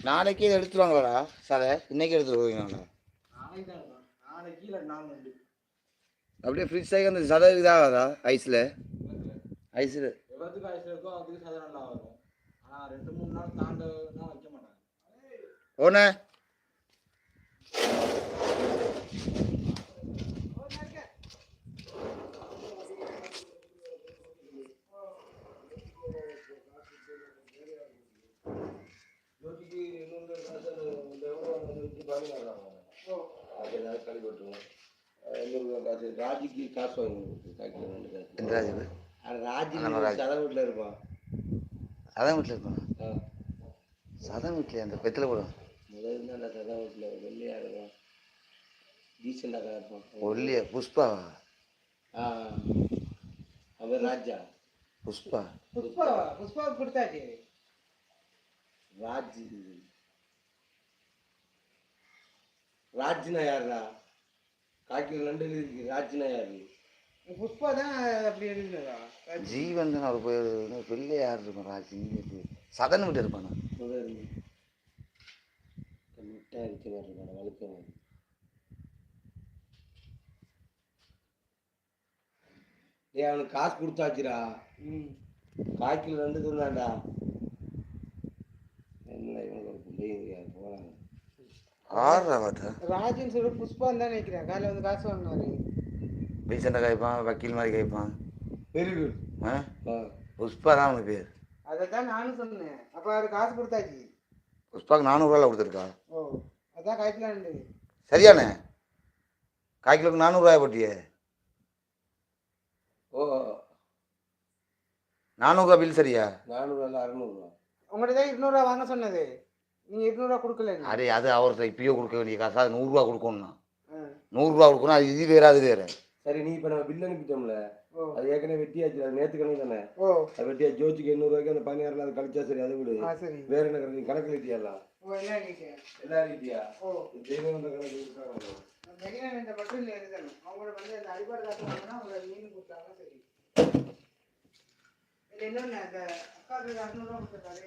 நாளைக்கு இதை எடுத்துருவாங்களாடா சதை இன்னைக்கு நண்டு அப்படியே ஃப்ரிட்ஜ் ஆகி அந்த சதை இதாகாதா ஐஸில் ஐஸில் எவ்வளோத்துக்கு அது ஏதாவது கழி போட்டுருவோம் இன்னொரு காசு ராஜிக்கு காசு வாங்கி கொடுத்து காய்க்கு ரெண்டு காசு எந்த ராஜு அது ராஜி நம்ம ராஜி. சத வீட்டில் இருப்பான். சதம் வீட்டில் இருப்பான். சதம் வீட்டில் அந்த பெத்தில் போடும் முதல்ல தான் அந்த சத வீட்டில் வெள்ளையா இருப்பான். டீசெண்டாக இருப்பான். ஒல்லிய புஷ்பாவா? ஆ. அவன் ராஜா. புஷ்பா? புஷ்பா புஷ்பா கொடுத்தாச்சு. ராஜ். ராஜ்னா யாருடா காக்கில் ரெண்டு இருக்கு ராஜ்னா யாரு புஷ்பா தான் அப்படி எழுதுனதா? ஜீவன் தான் அவர் போய் வெளியே யார் இருக்கும்? ராஜி சதன் வீட்டு இருப்பானா? முட்டை அடிச்ச மாதிரி இருக்கான வழுக்க மாதிரி. அவனுக்கு காசு கொடுத்தாச்சுடா. ம். காய்க்கில் ரெண்டு சொன்னான்டா. என்ன இவனுக்கு ஒரு பிள்ளைங்க போனாங்க ஆடுறா பார்த்தா. ராஜன் சொல்லி புஷ்பான்னு தான் நினைக்கிறேன். காலையில் வந்து காசு வாங்கினாரு. ரீசெண்டாக கைப்பான் வக்கீல் மாதிரி கைப்பான் வெரி குட். புஷ்பா தான் அவனுக்கு பேர். அதை தான் நானும் சொன்னேன். அப்போ அவரு காசு கொடுத்தாச்சு. புஷ்பாக்கு நானூறுரூவா கொடுத்துருக்கா? ஓ அதான் காய்க்கலான்னு சரியாண்ணே. கால் கிலோக்கு நானூறுரூவாய் போட்டியே? ஓ நானூறுரூவா பில் சரியா? நானூறு இல்லை அறநூறுவா. உங்கள்கிட்ட தான் இருநூறுவா வாங்க சொன்னது. நீங்கள் இருநூறுவா கொடுக்கல அடே அது அவர்கிட்ட இப்பயோ கொடுக்க வேண்டிய காசு. அது நூறுரூவா கொடுக்கணும்னா. நூறுரூவா கொடுக்கணும் அது இது வேறு அது வேறு. சரி நீ இப்போ நம்ம பில் அனுப்பிட்டோம்ல. ஓ. அது ஏற்கனவே வெட்டியாச்சு. அது நேற்று கணக்கு தானே? ஓ. அது வெட்டியா ஜோதிக்கு எண்ணூறுவாய்க்கு அந்த பதினாறுல அது கழிச்சா சரி அதை விடு. ஆ சரி. வேற என்ன கணக்கு? நீ கணக்கு நினைக்கிறேன் எல்லாம்? எழுதியா ஓ. தெய்வம் கணக்கு அவங்களோட வந்து அந்த அடிபாடு காசு வாங்கினா அவங்கள மீன் கொடுத்தாங்க சரி. இது என்னென்ன? அந்த அக்காவுக்கு அறுநூறுவா கொடுத்துருக்காரு.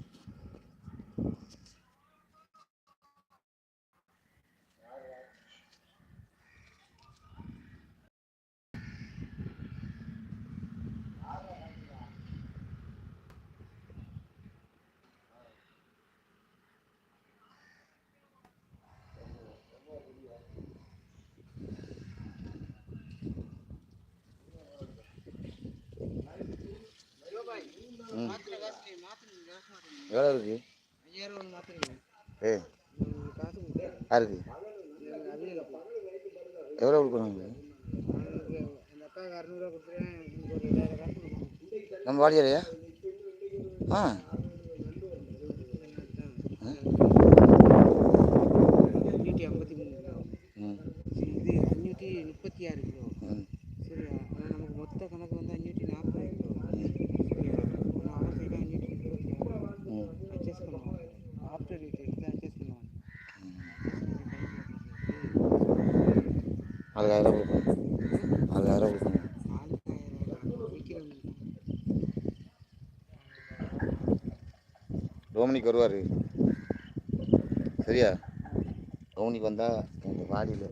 எவ்வளோ இருக்கு? ஏ யாருக்கு? எவ்வளோ கொடுக்கணும். நம்ம வாடியாரையா ஆ. ஐம்பத்தி மூணு கிலோ. ம். இது அஞ்சூற்றி முப்பத்தி ஆறு கிலோ. ம் சரியா ஆனால் நமக்கு மொத்த கணக்கு வந்து அஞ்சூற்றி நாற்பது கிலோ சரியா ஆனால் அவர் சைடு அஞ்சூற்றி முப்பத்தி ஆறு ம் அட்ஜஸ்ட் பண்ணுவாங்க ஆஃப்டர் ரேட் எடுத்து அட்ஜஸ்ட் பண்ணுவாங்க நாலாயிரம் கொடுக்கணும் நாலாயிரம் கொடுக்கணும் டோமினிக் வருவார். சரியா? டோமினிக் வந்தால் எங்கள் வாடியில்